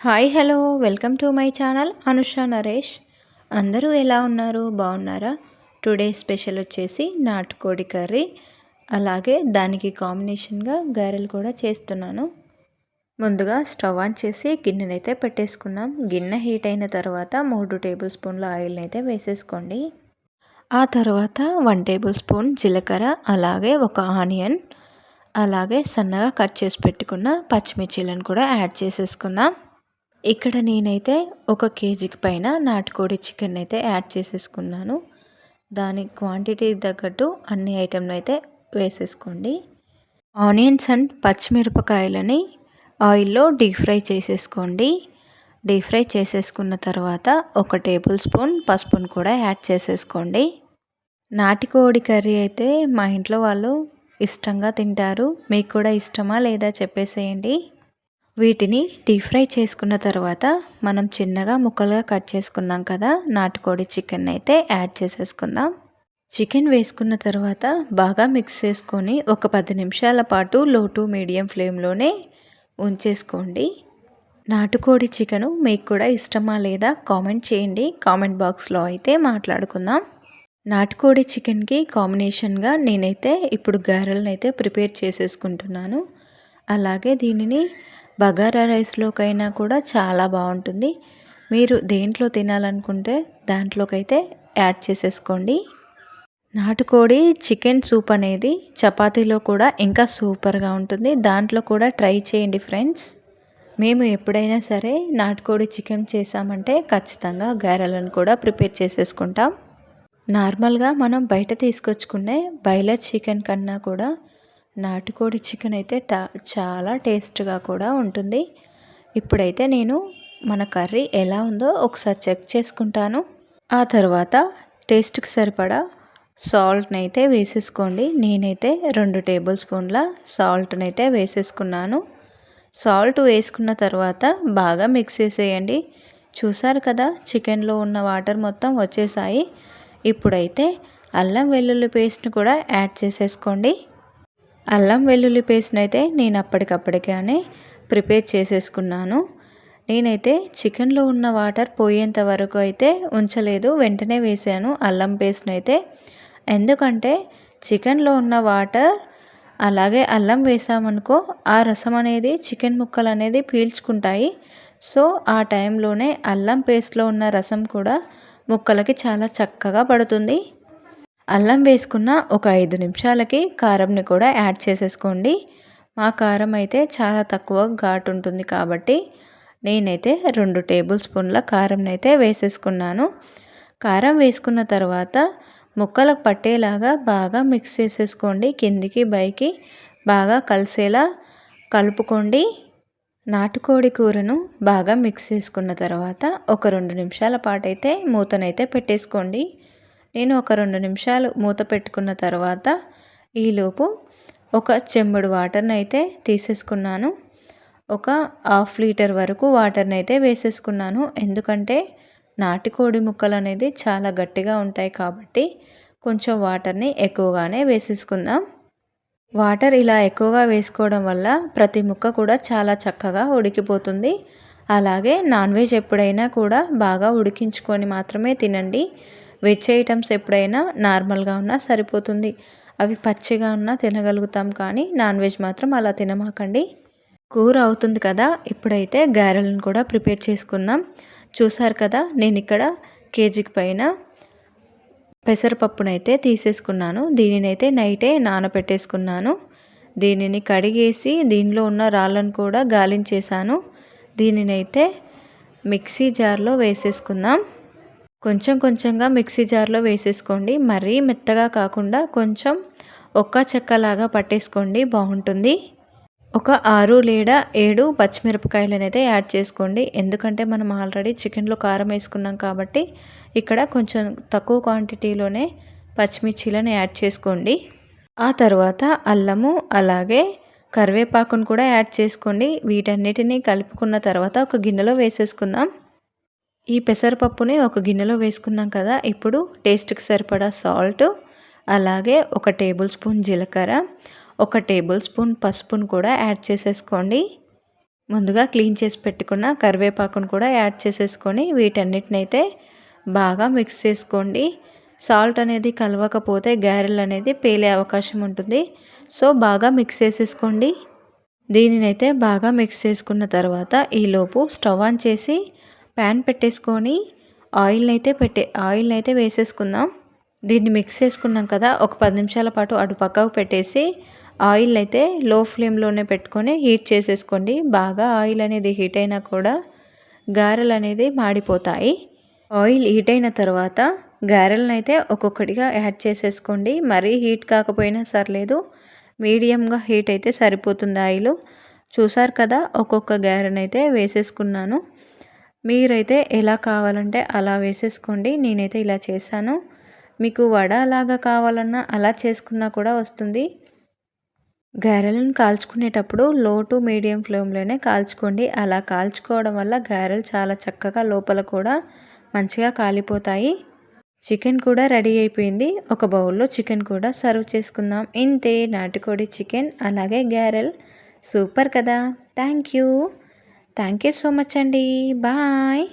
Hi hello. Welcome to my channel Anusha Naresh. అందరూ ఎలా ఉన్నారు? బాగున్నారా? టుడే స్పెషల్ వచ్చేసి నాటుకోడి కర్రీ. అలాగే దానికి కాంబినేషన్గా గారెలు కూడా చేస్తున్నాను. ముందుగా స్టవ్ ఆన్ చేసి గిన్నెనైతే పెట్టేసుకుందాం. గిన్నె హీట్ అయిన తర్వాత మూడు టేబుల్ స్పూన్ల ఆయిల్ని అయితే వేసేసుకోండి. ఆ తర్వాత వన్ టేబుల్ స్పూన్ జీలకర్ర అలాగే ఒక ఆనియన్ అలాగే సన్నగా కట్ చేసి పెట్టుకున్న పచ్చిమిర్చీలను కూడా యాడ్ చేసేసుకుందాం. ఇక్కడ నేనైతే ఒక కేజీకి పైన నాటుకోడి చికెన్ అయితే యాడ్ చేసేసుకున్నాను. దాని క్వాంటిటీ తగ్గట్టు అన్ని ఐటెంలు అయితే వేసేసుకోండి. ఆనియన్స్ అండ్ పచ్చిమిరపకాయలని ఆయిల్లో డీప్ ఫ్రై చేసేసుకోండి. డీప్ ఫ్రై చేసేసుకున్న తర్వాత ఒక టేబుల్ స్పూన్ పసుపును కూడా యాడ్ చేసేసుకోండి. నాటికోడి కర్రీ అయితే మా ఇంట్లో వాళ్ళు ఇష్టంగా తింటారు. మీకు కూడా ఇష్టమా లేదా చెప్పేసేయండి. వీటిని డీప్ ఫ్రై చేసుకున్న తర్వాత మనం చిన్నగా ముక్కలుగా కట్ చేసుకున్నాం కదా నాటుకోడి చికెన్ అయితే యాడ్ చేసేసుకుందాం. చికెన్ వేసుకున్న తర్వాత బాగా మిక్స్ చేసుకొని ఒక పది నిమిషాల పాటు లో టు మీడియం ఫ్లేమ్లోనే ఉంచేసుకోండి. నాటుకోడి చికెను మీకు కూడా ఇష్టమా లేదా కామెంట్ చేయండి. కామెంట్ బాక్స్లో అయితే మాట్లాడుకుందాం. నాటుకోడి చికెన్కి కాంబినేషన్గా నేనైతే ఇప్పుడు గారెలను అయితే ప్రిపేర్ చేసేసుకుంటున్నాను. అలాగే దీనిని బగారా రైస్లోకైనా కూడా చాలా బాగుంటుంది. మీరు దేంట్లో తినాలనుకుంటే దాంట్లోకైతే యాడ్ చేసేసుకోండి. నాటుకోడి చికెన్ సూప్ అనేది చపాతీలో కూడా ఇంకా సూపర్గా ఉంటుంది. దాంట్లో కూడా ట్రై చేయండి ఫ్రెండ్స్. మేము ఎప్పుడైనా సరే నాటుకోడి చికెన్ చేసామంటే ఖచ్చితంగా గారెలను కూడా ప్రిపేర్ చేసేసుకుంటాం. నార్మల్గా మనం బయట తీసుకొచ్చుకునే బాయిలర్ చికెన్ కన్నా కూడా నాటుకోడి చికెన్ అయితే చాలా టేస్ట్గా కూడా ఉంటుంది. ఇప్పుడైతే నేను మన కర్రీ ఎలా ఉందో ఒకసారి చెక్ చేసుకుంటాను. ఆ తర్వాత టేస్ట్కి సరిపడా సాల్ట్ని అయితే వేసేసుకోండి. నేనైతే రెండు టేబుల్ స్పూన్ల సాల్ట్ని అయితే వేసేసుకున్నాను. సాల్ట్ వేసుకున్న తర్వాత బాగా మిక్స్ చేసేయండి. చూసారు కదా చికెన్లో ఉన్న వాటర్ మొత్తం వచ్చేసాయి. ఇప్పుడైతే అల్లం వెల్లుల్లి పేస్ట్ని కూడా యాడ్ చేసేసుకోండి. అల్లం వెల్లుల్లి పేస్ట్ని అయితే నేను అప్పటికప్పటికానే ప్రిపేర్ చేసేసుకున్నాను. నేనైతే చికెన్లో ఉన్న వాటర్ పోయేంత వరకు అయితే ఉంచలేదు. వెంటనే వేసాను అల్లం పేస్ట్ని అయితే ఎందుకంటే చికెన్లో ఉన్న వాటర్ అలాగే అల్లం వేసామనుకో ఆ రసం అనేది చికెన్ ముక్కలు అనేది పీల్చుకుంటాయి. సో ఆ టైంలోనే అల్లం పేస్ట్లో ఉన్న రసం కూడా ముక్కలకి చాలా చక్కగా పడుతుంది. అల్లం వేసుకున్న ఒక ఐదు నిమిషాలకి కారంని కూడా యాడ్ చేసేసుకోండి. మా కారం అయితే చాలా తక్కువ ఘాటు ఉంటుంది కాబట్టి నేనైతే రెండు టేబుల్ స్పూన్ల కారం అయితే వేసేసుకున్నాను. కారం వేసుకున్న తర్వాత ముక్కలకు పట్టేలాగా బాగా మిక్స్ చేసేసుకోండి. కిందికి పైకి బాగా కలిసేలా కలుపుకోండి. నాటుకోడి కూరను బాగా మిక్స్ చేసుకున్న తర్వాత ఒక రెండు నిమిషాల పాటు అయితే మూతనైతే పెట్టేసుకోండి. నేను ఒక రెండు నిమిషాలు మూత పెట్టుకున్న తర్వాత ఈలోపు ఒక చెంబుడు వాటర్ని అయితే తీసేసుకున్నాను. ఒక హాఫ్ లీటర్ వరకు వాటర్ని అయితే వేసేసుకున్నాను. ఎందుకంటే నాటికోడి ముక్కలు అనేది చాలా గట్టిగా ఉంటాయి కాబట్టి కొంచెం వాటర్ని ఎక్కువగానే వేసేసుకుందాం. వాటర్ ఇలా ఎక్కువగా వేసుకోవడం వల్ల ప్రతి ముక్క కూడా చాలా చక్కగా ఉడికిపోతుంది. అలాగే నాన్ వెజ్ ఎప్పుడైనా కూడా బాగా ఉడికించుకొని మాత్రమే తినండి. వెజ్ ఐటమ్స్ ఎప్పుడైనా నార్మల్గా ఉన్నా సరిపోతుంది. అవి పచ్చిగా ఉన్నా తినగలుగుతాం కానీ నాన్ వెజ్ మాత్రం అలా తినమాకండి. కూర అవుతుంది కదా ఇప్పుడైతే గారెలను కూడా ప్రిపేర్ చేసుకుందాం. చూసారు కదా నేను ఇక్కడ కేజీకి పైన పెసరపప్పునైతే తీసేసుకున్నాను. దీనినైతే నైటే నానబెట్టేసుకున్నాను దీనిని కడిగేసి దీనిలో ఉన్న రాళ్ళను కూడా గాలించేసాను దీనినైతే మిక్సీ జార్లో వేసేసుకుందాం. కొంచెం కొంచెంగా మిక్సీ జార్లో వేసేసుకోండి. మరీ మెత్తగా కాకుండా కొంచెం ఒక్క చెక్కలాగా పట్టేసుకోండి. బాగుంటుంది. ఒక ఆరు లేదా ఏడు పచ్చిమిరపకాయలు అనేది యాడ్ చేసుకోండి. ఎందుకంటే మనం ఆల్రెడీ చికెన్లో కారం వేసుకున్నాం కాబట్టి ఇక్కడ కొంచెం తక్కువ క్వాంటిటీలోనే పచ్చిమిర్చీలను యాడ్ చేసుకోండి. ఆ తర్వాత అల్లము అలాగే కరివేపాకును కూడా యాడ్ చేసుకోండి. వీటన్నిటిని కలుపుకున్న తర్వాత ఒక గిన్నెలో వేసేసుకుందాం. ఈ పెసరపప్పుని ఒక గిన్నెలో వేసుకున్నాం కదా ఇప్పుడు టేస్ట్కి సరిపడా సాల్ట్ అలాగే ఒక టేబుల్ స్పూన్ జీలకర్ర ఒక టేబుల్ స్పూన్ పసుపును కూడా యాడ్ చేసేసుకోండి. ముందుగా క్లీన్ చేసి పెట్టుకున్న కరివేపాకును కూడా యాడ్ చేసేసుకొని వీటన్నిటినైతే బాగా మిక్స్ చేసుకోండి. సాల్ట్ అనేది కలవకపోతే గారెలు అనేది పేలే అవకాశం ఉంటుంది. సో బాగా మిక్స్ చేసేసుకోండి. దీనినైతే బాగా మిక్స్ చేసుకున్న తర్వాత ఈలోపు స్టవ్ ఆన్ చేసి ప్యాన్ పెట్టేసుకొని ఆయిల్ని అయితే పెట్టే ఆయిల్ని అయితే వేసేసుకుందాం. దీన్ని మిక్స్ చేసుకున్నాం కదా ఒక పది నిమిషాల పాటు అటు పక్కకు పెట్టేసి ఆయిల్ అయితే లో ఫ్లేమ్లోనే పెట్టుకొని హీట్ చేసేసుకోండి. బాగా ఆయిల్ అనేది హీట్ అయినా కూడా గారెలు అనేది మాడిపోతాయి. ఆయిల్ హీట్ అయిన తర్వాత గారెలను అయితే ఒక్కొక్కటిగా యాడ్ చేసేసుకోండి. మరీ హీట్ కాకపోయినా సర్లేదు మీడియంగా హీట్ అయితే సరిపోతుంది ఆయిల్. చూసారు కదా ఒక్కొక్క గారెనైతే వేసేసుకున్నాను. మీరైతే ఎలా కావాలంటే అలా వేసేసుకోండి నేనైతే ఇలా చేశాను. మీకు వడ అలాగా కావాలన్నా అలా చేసుకున్నా కూడా వస్తుంది. గారెలను కాల్చుకునేటప్పుడు లో టు మీడియం ఫ్లేమ్లోనే కాల్చుకోండి. అలా కాల్చుకోవడం వల్ల గారెలు చాలా చక్కగా లోపల కూడా మంచిగా కాలిపోతాయి. చికెన్ కూడా రెడీ అయిపోయింది. ఒక బౌల్లో చికెన్ కూడా సర్వ్ చేసుకుందాం. ఇంతే నాటుకోడి చికెన్ అలాగే గారెల్. సూపర్ కదా! Thank you thank you so much అండి బాయ్